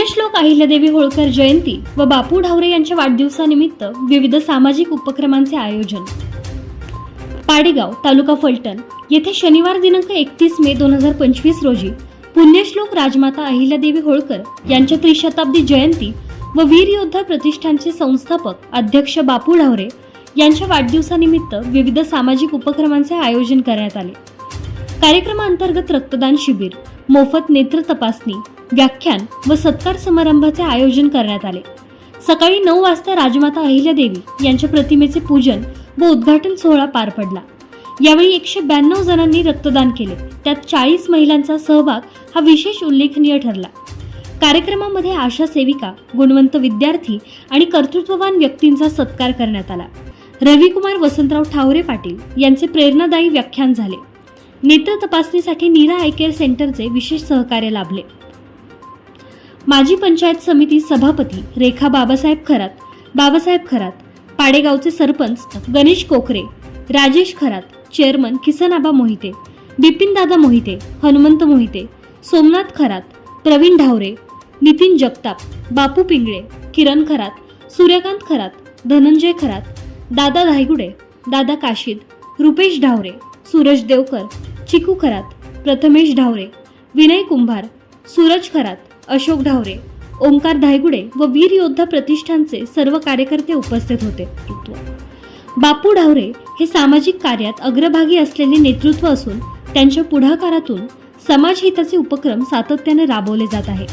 पुण्यश्लोक अहिल्यादेवी होळकर जयंती व बापू ढावरे यांच्या वाढदिवसानिमित्त विविध सामाजिक उपक्रमांचे आयोजन. पाडेगाव तालुका फलटण. येथे शनिवार दिनांक एकतीस मे दोन हजार पंचवीस रोजी पुण्यश्लोक राजमाता अहिल्यादेवी होळकर यांच्या त्रिशताब्दी जयंती व वीर योद्धा प्रतिष्ठानचे संस्थापक अध्यक्ष बापू ढावरे यांच्या वाढदिवसानिमित्त विविध सामाजिक उपक्रमांचे आयोजन करण्यात आले. कार्यक्रमाअंतर्गत रक्तदान शिबिर मोफत नेत्र तपासणी व्याख्यान व सत्कार समारंभाचे आयोजन करण्यात आले. सकाळी नऊ वाजता राजमाता अहिल्यादेवी यांच्या प्रतिमेचे पूजन व उद्घाटन सोहळा पार पडला. यावेळी एकशे ब्याण्णव जणांनी रक्तदान केले. त्यात चाळीस महिलांचा सहभाग हा विशेष उल्लेखनीय ठरला. कार्यक्रमामध्ये आशा सेविका गुणवंत विद्यार्थी आणि कर्तृत्ववान व्यक्तींचा सत्कार करण्यात आला. रविकुमार वसंतराव ठावरे पाटील यांचे प्रेरणादायी व्याख्यान झाले. नेत्र तपासणीसाठी नीरा आय केअर सेंटरचे विशेष सहकार्य लाभले. माजी पंचायत समिती सभापती रेखा बाबासाहेब खरात बाबासाहेब खरात पाडेगावचे सरपंच गणेश कोकरे राजेश खरात चेअरमन किसनाबा मोहिते बिपिनदादा मोहिते हनुमंत मोहिते सोमनाथ खरात प्रवीण ढावरे नितीन जगताप बापू पिंगळे किरण खरात सूर्यकांत खरात धनंजय खरात दादा धायगुडे दादा काशीद रुपेश ढावरे सूरज देवकर चिकू खरात प्रथमेश ढावरे विनय कुंभार सूरज खरात अशोक ढावरे ओंकार धायगुडे व वीर योद्धा प्रतिष्ठानचे सर्व कार्यकर्ते उपस्थित होते. बापू ढावरे हे सामाजिक कार्यात अग्रभागी असलेले नेतृत्व असून त्यांच्या पुढाकारातून समाजहिताचे उपक्रम सातत्याने राबवले जात आहे